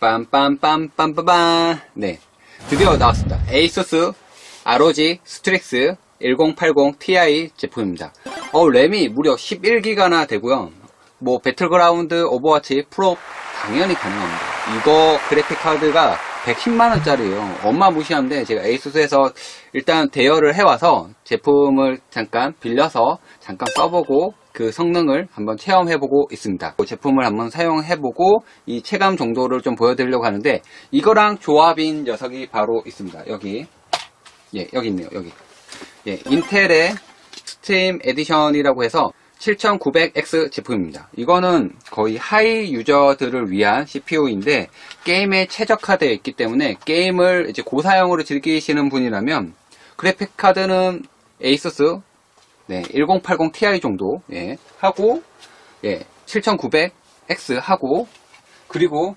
빰빰빰빰빰빰. 네. 드디어 나왔습니다. 에이소스 ROG 스트릭스 1080 Ti 제품입니다. 어, 램이 무려 11기가나 되고요. 뭐 배틀그라운드, 오버워치, 프로 당연히 가능합니다. 이거 그래픽 카드가 110만원짜리예요. 엄마 무시한데 제가 에이수스에서 일단 대여를 해와서 제품을 잠깐 빌려서 잠깐 써보고 그 성능을 한번 체험해보고 있습니다. 그 제품을 한번 사용해보고 이 체감 정도를 좀 보여드리려고 하는데 이거랑 조합인 녀석이 바로 있습니다. 여기 예 여기 있네요. 여기 예 인텔의 스팀 에디션이라고 해서 7900X 제품입니다. 이거는 거의 하이 유저들을 위한 CPU인데 게임에 최적화되어 있기 때문에 게임을 이제 고사양으로 즐기시는 분이라면 그래픽 카드는 에이수스 네, 1080 Ti 정도 예, 하고 예, 7900X 하고 그리고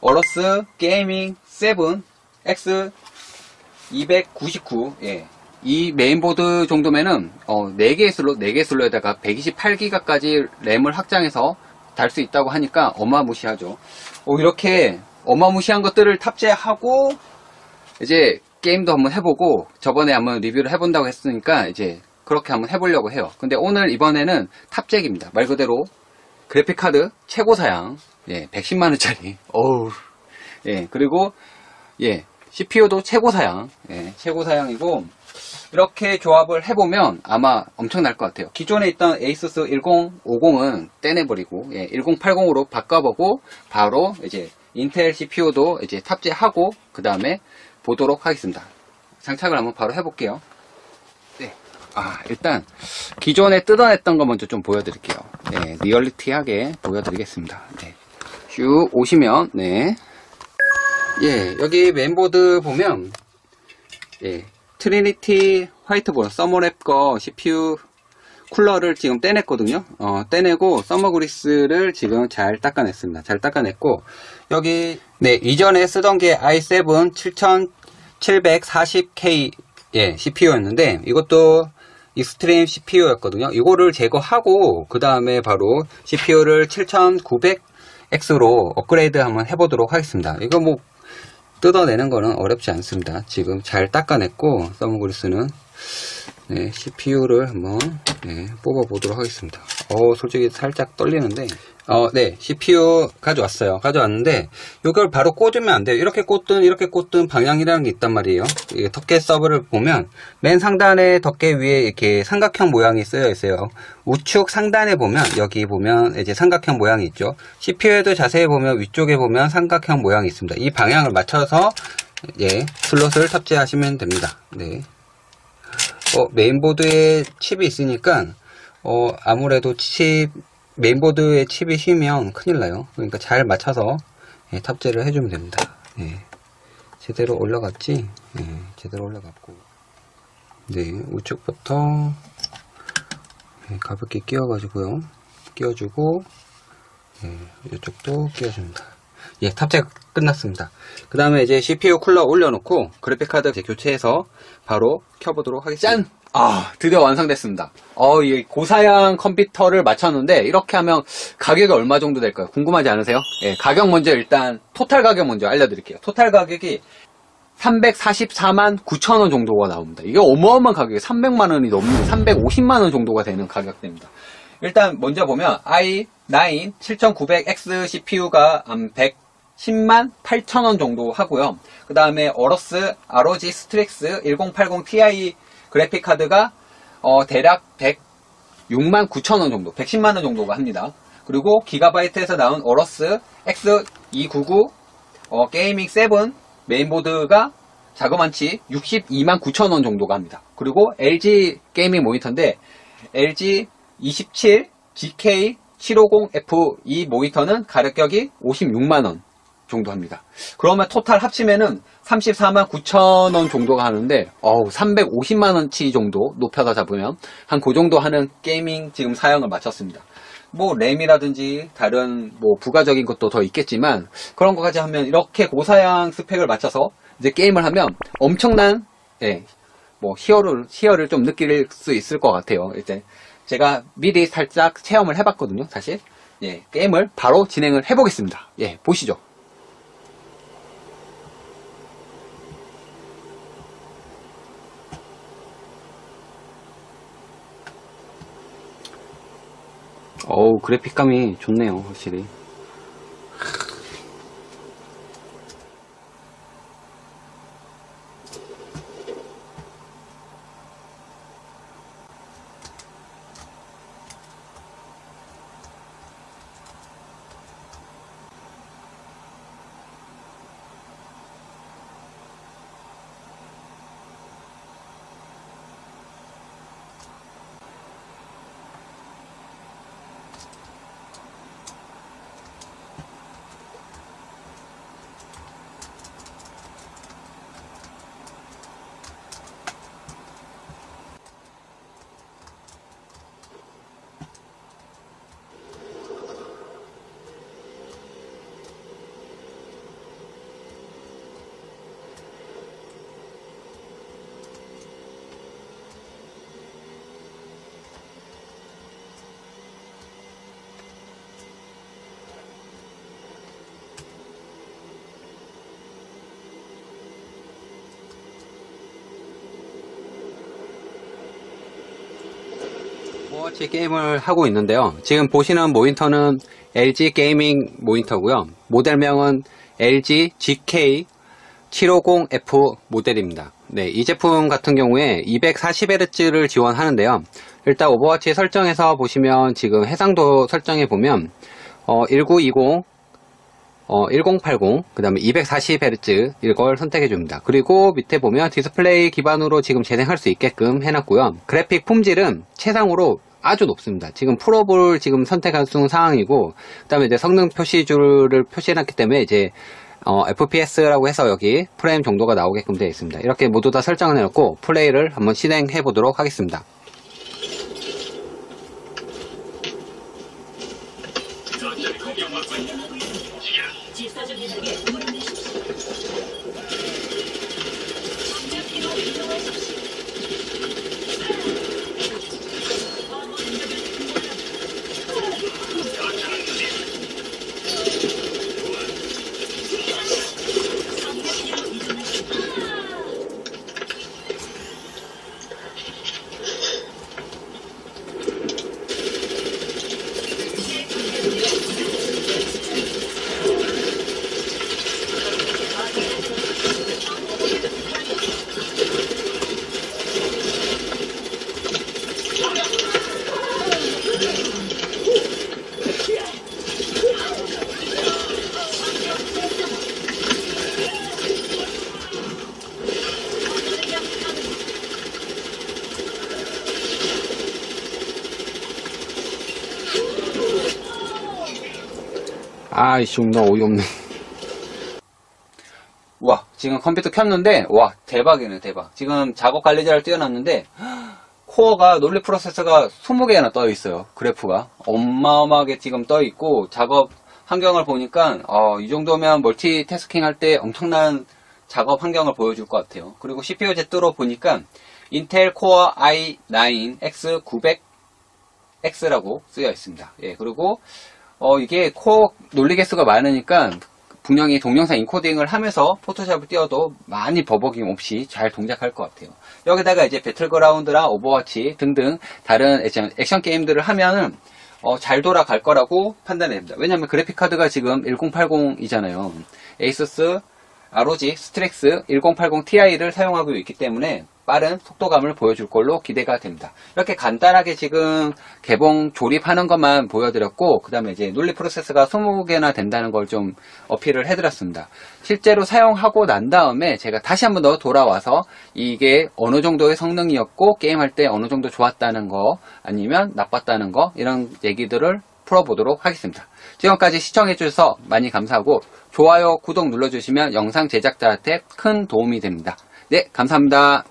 어러스 게이밍 7 X 299 예, 이 메인보드 정도면은 어, 4개의 슬롯, 4개의 슬롯에다가 128기가까지 램을 확장해서 달 수 있다고 하니까 어마무시하죠. 어, 이렇게 어마무시한 것들을 탑재하고 이제 게임도 한번 해보고 저번에 한번 리뷰를 해본다고 했으니까 이제 그렇게 한번 해보려고 해요. 근데 오늘 이번에는 탑재기입니다. 말 그대로 그래픽카드 최고 사양 예, 110만원짜리 어우 예, 그리고 예, CPU도 최고 사양 예, 최고 사양이고 이렇게 조합을 해보면 아마 엄청날 것 같아요. 기존에 있던 에이수스 1050은 떼내버리고 예, 1080으로 바꿔보고 바로 이제 인텔 CPU도 이제 탑재하고 그 다음에 보도록 하겠습니다. 장착을 한번 바로 해볼게요. 네. 아 일단 기존에 뜯어냈던 거 먼저 좀 보여드릴게요. 네, 리얼리티하게 보여드리겠습니다. 네. 쭉 오시면 네. 예, 여기 맨보드 보면 예, 트리니티 화이트보드 서머랩 거 CPU 쿨러를 지금 떼냈거든요. 어, 떼내고 서머그리스를 지금 잘 닦아냈습니다. 잘 닦아냈고 여기 네 이전에 쓰던 게 i7 7740K 예, CPU였는데 이것도 익스트림 CPU였거든요. 이거를 제거하고 그 다음에 바로 CPU를 7900X로 업그레이드 한번 해보도록 하겠습니다. 이거 뭐 뜯어내는 거는 어렵지 않습니다. 지금 잘 닦아냈고 서머그리스는 네, CPU를 한번 네, 뽑아 보도록 하겠습니다. 어, 솔직히 살짝 떨리는데 어, 네, CPU 가져왔어요. 가져왔는데 이걸 바로 꽂으면 안 돼요. 이렇게 꽂든 이렇게 꽂든 방향이라는 게 있단 말이에요. 이 덮개 서브를 보면 맨 상단에 덮개 위에 이렇게 삼각형 모양이 쓰여 있어요. 우측 상단에 보면 여기 보면 이제 삼각형 모양이 있죠. CPU에도 자세히 보면 위쪽에 보면 삼각형 모양이 있습니다. 이 방향을 맞춰서 예, 슬롯을 탑재하시면 됩니다. 네. 어, 메인보드에 칩이 있으니까 어, 아무래도 칩 메인보드에 칩이 휘면 큰일 나요. 그러니까 잘 맞춰서 예, 탑재를 해주면 됩니다. 예. 제대로 올라갔지? 예, 제대로 올라갔고 네, 우측부터 예, 가볍게 끼워 가지고요. 끼워주고 예, 이쪽도 끼워줍니다. 예, 탑재 끝났습니다. 그 다음에 이제 CPU 쿨러 올려놓고 그래픽카드 교체해서 바로 켜보도록 하겠습니다. 짠! 아, 드디어 완성됐습니다. 어, 이 고사양 컴퓨터를 맞췄는데 이렇게 하면 가격이 얼마 정도 될까요? 궁금하지 않으세요? 예, 가격 먼저 일단 토탈 가격 먼저 알려드릴게요. 토탈 가격이 344만 9천원 정도가 나옵니다. 이게 어마어마한 가격이 300만원이 넘는 350만원 정도가 되는 가격대입니다. 일단 먼저 보면 i9 7900X CPU가 110만 8천원 정도 하고요. 그 다음에 어러스 ROG 스트렉스 1080 Ti 그래픽 카드가 어, 대략 106만 9천원 정도, 110만원 정도가 합니다. 그리고 기가바이트에서 나온 어러스 X299 어, 게이밍 7 메인보드가 자그만치 62만 9천원 정도가 합니다. 그리고 LG 게이밍 모니터인데 LG 27 GK750F 이 모니터는 가격이 56만원 정도 합니다. 그러면 토탈 합치면은 34만 9천 원 정도가 하는데 어우 350만 원치 정도 높여서 잡으면 한 그 정도 하는 게이밍 지금 사양을 마쳤습니다. 뭐 램이라든지 다른 뭐 부가적인 것도 더 있겠지만 그런 것까지 하면 이렇게 고사양 스펙을 맞춰서 이제 게임을 하면 엄청난 예, 뭐 희열을 희열을 좀 느낄 수 있을 것 같아요. 이제 제가 미리 살짝 체험을 해봤거든요. 사실 예, 게임을 바로 진행을 해보겠습니다. 예, 보시죠. 어우, 그래픽감이 좋네요, 확실히. 오버워치 게임을 하고 있는데요. 지금 보시는 모니터는 LG 게이밍 모니터고요. 모델명은 LG GK 750F 모델입니다. 네, 이 제품 같은 경우에 240Hz를 지원하는데요. 일단 오버워치 설정에서 보시면 지금 해상도 설정해 보면 어, 1920 어, 1080, 그 다음에 240Hz 이걸 선택해 줍니다. 그리고 밑에 보면 디스플레이 기반으로 지금 재생할 수 있게끔 해놨고요. 그래픽 품질은 최상으로 아주 높습니다. 지금 프로볼 지금 선택할 수 있는 상황이고, 그 다음에 이제 성능 표시줄을 표시해놨기 때문에 이제 어, FPS라고 해서 여기 프레임 정도가 나오게끔 되어 있습니다. 이렇게 모두 다 설정을 해놓고 플레이를 한번 실행해 보도록 하겠습니다. 질서적 해석에 물을 내십시오. 목표로 이동하십시오. 아이씨, 나 어이없네. 와, 지금 컴퓨터 켰는데, 와, 대박이네, 대박. 지금 작업 관리자를 띄워놨는데, 코어가, 논리 프로세서가 20개나 떠 있어요. 그래프가. 어마어마하게 지금 떠 있고, 작업 환경을 보니까, 어, 이 정도면 멀티태스킹 할 때 엄청난 작업 환경을 보여줄 것 같아요. 그리고 CPU 제트로 보니까, 인텔 코어 i9 X900X라고 쓰여 있습니다. 예, 그리고, 어, 이게 코어 논리 개수가 많으니까 분명히 동영상 인코딩을 하면서 포토샵을 띄워도 많이 버벅임 없이 잘 동작할 것 같아요. 여기다가 이제 배틀그라운드랑 오버워치 등등 다른 액션, 액션 게임들을 하면은 어, 잘 돌아갈 거라고 판단됩니다. 왜냐면 그래픽 카드가 지금 1080이잖아요. 에이수스 ROG 스트렉스 1080 Ti를 사용하고 있기 때문에 빠른 속도감을 보여줄 걸로 기대가 됩니다. 이렇게 간단하게 지금 개봉 조립하는 것만 보여드렸고 그 다음에 이제 논리 프로세스가 20개나 된다는 걸 좀 어필을 해드렸습니다. 실제로 사용하고 난 다음에 제가 다시 한번 더 돌아와서 이게 어느 정도의 성능이었고 게임할 때 어느 정도 좋았다는 거 아니면 나빴다는 거 이런 얘기들을 풀어보도록 하겠습니다. 지금까지 시청해주셔서 많이 감사하고 좋아요, 구독 눌러주시면 영상 제작자한테 큰 도움이 됩니다. 네, 감사합니다.